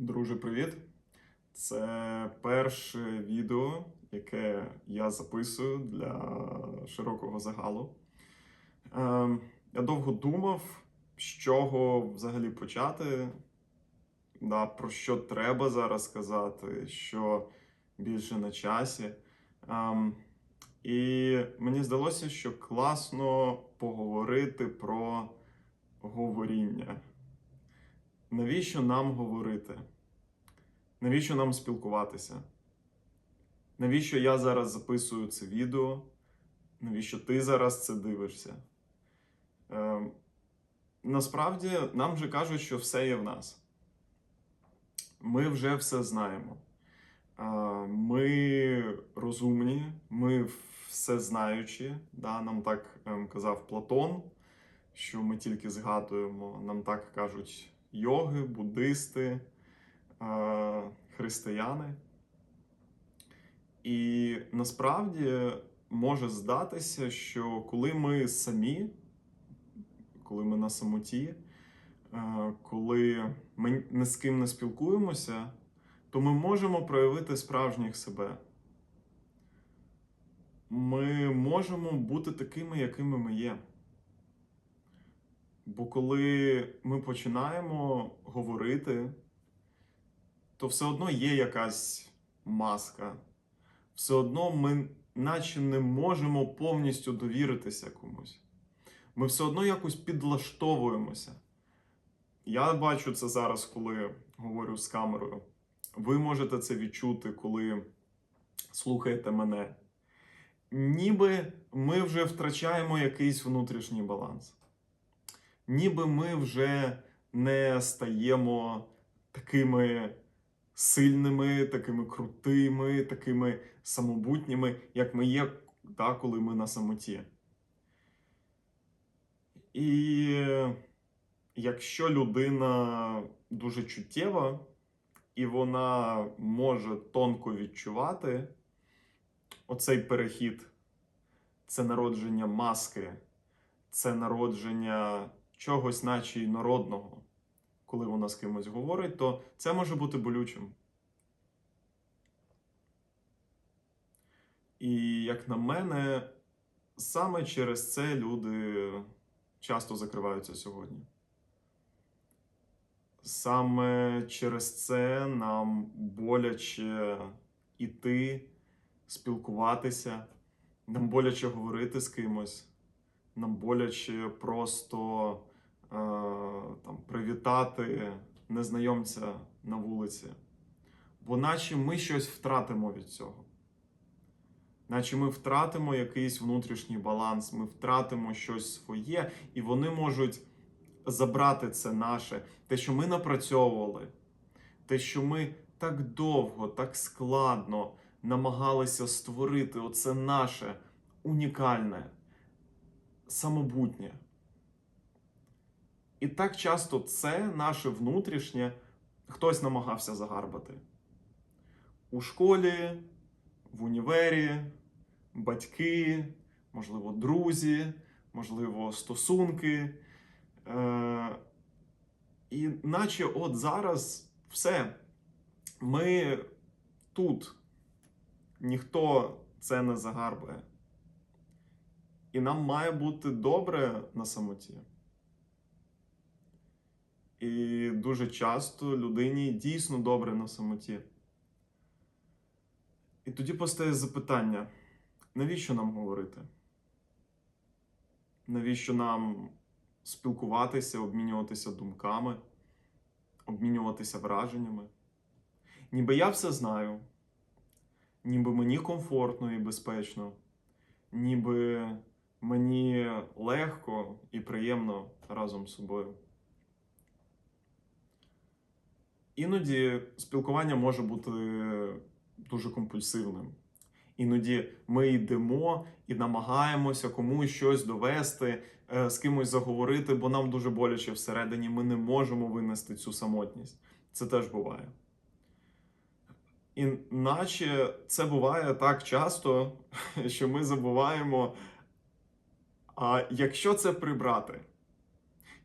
Друже, привіт! Це перше відео, яке я записую для широкого загалу. Ем, я довго думав, з чого взагалі почати, да, про що треба зараз сказати, що більше на часі. Ем, і мені здалося, що класно поговорити про говоріння. Навіщо нам говорити? Навіщо нам спілкуватися? Навіщо я зараз записую це відео? Навіщо ти зараз це дивишся? Е, насправді нам же кажуть, що все є в нас. Ми вже все знаємо. Е, ми розумні, ми все знаючі. Да? Нам так ем, казав Платон, що ми тільки згадуємо. Нам так кажуть йоги, буддисти, християни. І насправді може здатися, що коли ми самі, коли ми на самоті, е, коли ми ні з ким не спілкуємося, то ми можемо проявити справжніх себе. Ми можемо бути такими, якими ми є. Бо коли ми починаємо говорити, то все одно є якась маска. Все одно ми, наче не можемо повністю довіритися комусь. Ми все одно якось підлаштовуємося. Я бачу це зараз, коли говорю з камерою. Ви можете це відчути, коли слухаєте мене. Ніби ми вже втрачаємо якийсь внутрішній баланс ніби ми вже не стаємо такими сильними, такими крутими, такими самобутніми, як ми є, да, коли ми на самоті. І якщо людина дуже чуттєва, і вона може тонко відчувати оцей перехід, це народження маски, це народження чогось, наче народного, коли вона з кимось говорить, то це може бути болючим. І, як на мене, саме через це люди часто закриваються сьогодні. Саме через це нам боляче іти, спілкуватися, нам боляче говорити з кимось, нам боляче просто там, привітати незнайомця на вулиці. Бо наче ми щось втратимо від цього. Наче ми втратимо якийсь внутрішній баланс, ми втратимо щось своє, і вони можуть забрати це наше, те, що ми напрацьовували, те, що ми так довго, так складно намагалися створити оце наше унікальне, самобутнє. І так часто це наше внутрішнє хтось намагався загарбати. У школі, в універі, батьки, можливо, друзі, можливо, стосунки. Е- і наче от зараз все. Ми тут. Ніхто це не загарбує. І нам має бути добре на самоті. І дуже часто людині дійсно добре на самоті. І тоді постає запитання: навіщо нам говорити? Навіщо нам спілкуватися, обмінюватися думками, обмінюватися враженнями? Ніби я все знаю, ніби мені комфортно і безпечно, ніби мені легко і приємно разом з собою. Іноді спілкування може бути дуже компульсивним. Іноді ми йдемо і намагаємося комусь щось довести, е, з кимось заговорити, бо нам дуже боляче всередині, ми не можемо винести цю самотність. Це теж буває. І наче це буває так часто, що ми забуваємо. А якщо це прибрати,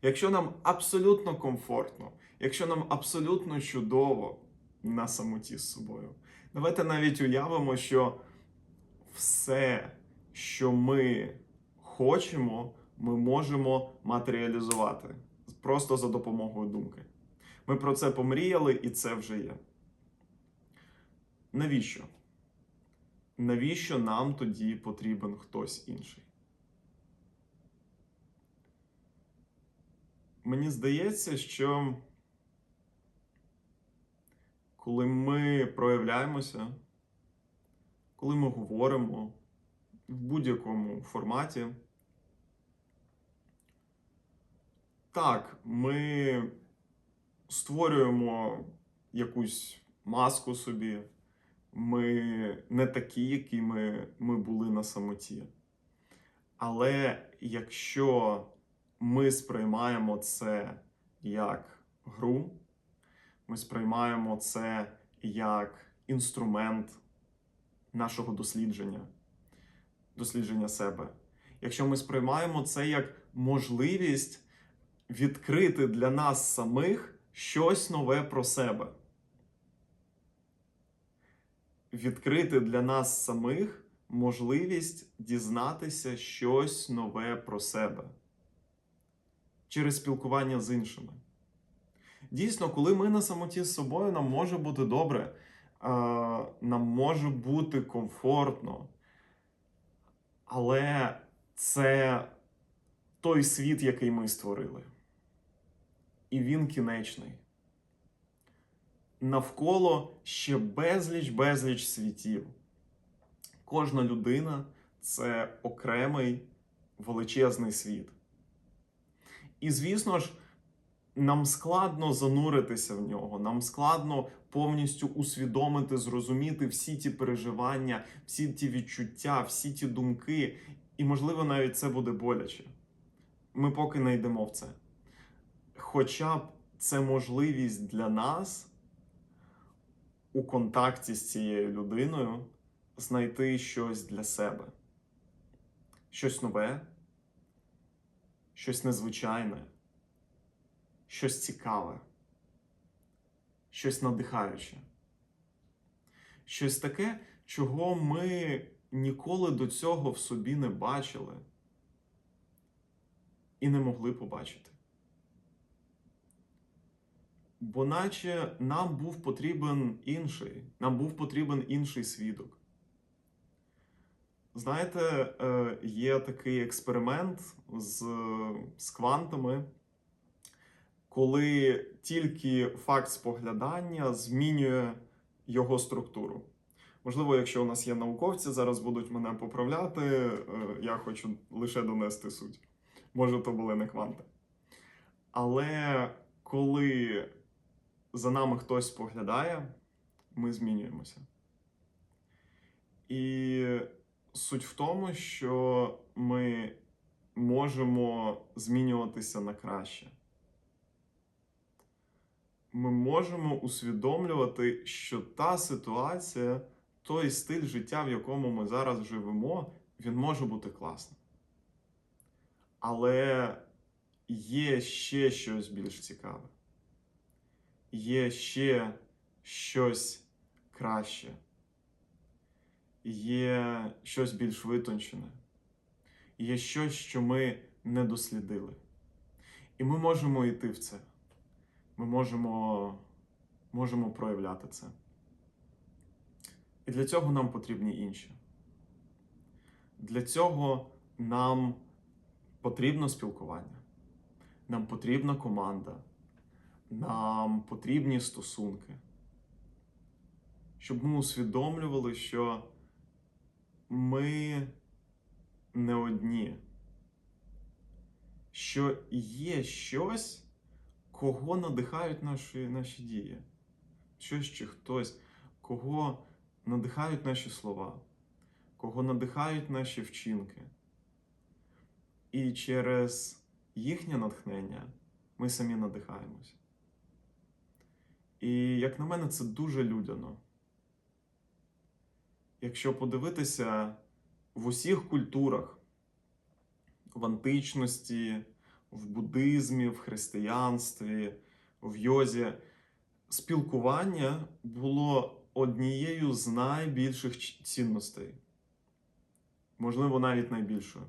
якщо нам абсолютно комфортно, якщо нам абсолютно чудово на самоті з собою. Давайте навіть уявимо, що все, що ми хочемо, ми можемо матеріалізувати просто за допомогою думки. Ми про це помріяли, і це вже є. Навіщо? Навіщо нам тоді потрібен хтось інший? Мені здається, що коли ми проявляємося, коли ми говоримо в будь-якому форматі, так, ми створюємо якусь маску собі, ми не такі, якими ми були на самоті. Але якщо ми сприймаємо це як гру, ми сприймаємо це як інструмент нашого дослідження, дослідження себе. Якщо ми сприймаємо це як можливість відкрити для нас самих щось нове про себе. Відкрити для нас самих можливість дізнатися щось нове про себе через спілкування з іншими. Дійсно, коли ми на самоті з собою, нам може бути добре, нам може бути комфортно. Але це той світ, який ми створили. І він кінечний. Навколо ще безліч безліч світів. Кожна людина це окремий величезний світ. І, звісно ж, нам складно зануритися в нього, нам складно повністю усвідомити, зрозуміти всі ті переживання, всі ті відчуття, всі ті думки, і, можливо, навіть це буде боляче. Ми поки не йдемо в це. Хоча б це можливість для нас у контакті з цією людиною знайти щось для себе, щось нове, щось незвичайне, щось цікаве, щось надихаюче, щось таке, чого ми ніколи до цього в собі не бачили і не могли побачити. Бо наче нам був потрібен інший, нам був потрібен інший свідок. Знаєте, е, є такий експеримент з, з квантами, коли тільки факт споглядання змінює його структуру. Можливо, якщо у нас є науковці, зараз будуть мене поправляти, е, я хочу лише донести суть. Може, то були не кванти. Але коли за нами хтось споглядає, ми змінюємося. І суть в тому, що ми можемо змінюватися на краще. Ми можемо усвідомлювати, що та ситуація, той стиль життя, в якому ми зараз живемо, він може бути класним. Але є ще щось більш цікаве. Є ще щось краще. Є щось більш витончене. Є щось, що ми не дослідили. І ми можемо йти в це. Ми можемо, можемо проявляти це. І для цього нам потрібні інші. Для цього нам потрібно спілкування, нам потрібна команда, нам потрібні стосунки. Щоб ми усвідомлювали, що ми не одні, що є щось, кого надихають наші, наші дії, щось чи хтось, кого надихають наші слова, кого надихають наші вчинки. І через їхнє натхнення ми самі надихаємось. І, як на мене, це дуже людяно. Якщо подивитися в усіх культурах, в античності, в буддизмі, в християнстві, в йозі, спілкування було однією з найбільших цінностей. Можливо, навіть найбільшою.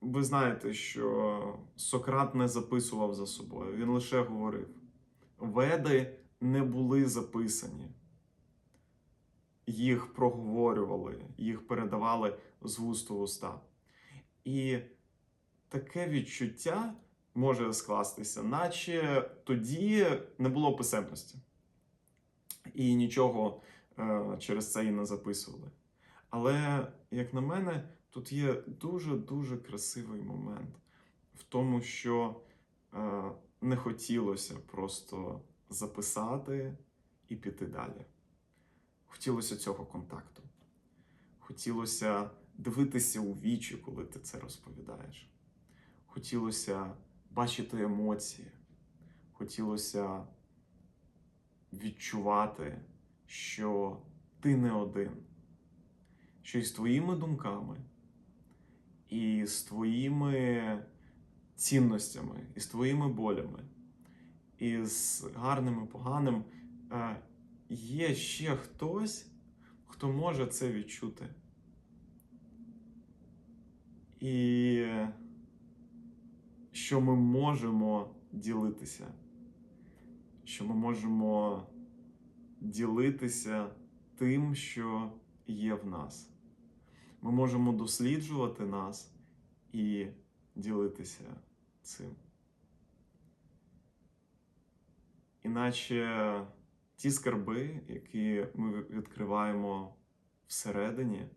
Ви знаєте, що Сократ не записував за собою, він лише говорив. Веди не були записані. Їх проговорювали, їх передавали з вуст у уста. І таке відчуття може скластися, наче тоді не було писемності. І нічого е, через це і не записували. Але, як на мене, тут є дуже-дуже красивий момент в тому, що е, не хотілося просто записати і піти далі. Хотілося цього контакту. Хотілося дивитися у вічі, коли ти це розповідаєш. Хотілося бачити емоції. Хотілося відчувати, що ти не один, що і з твоїми думками, і з твоїми цінностями, і з твоїми болями, і з гарним і поганим е, є ще хтось, хто може це відчути. І що ми можемо ділитися, що ми можемо ділитися тим, що є в нас. Ми можемо досліджувати нас і ділитися цим. Іначе ті скарби, які ми відкриваємо всередині,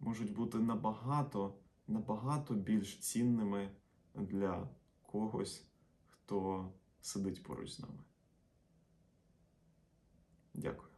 можуть бути набагато, набагато більш цінними для когось, хто сидить поруч з нами. Дякую.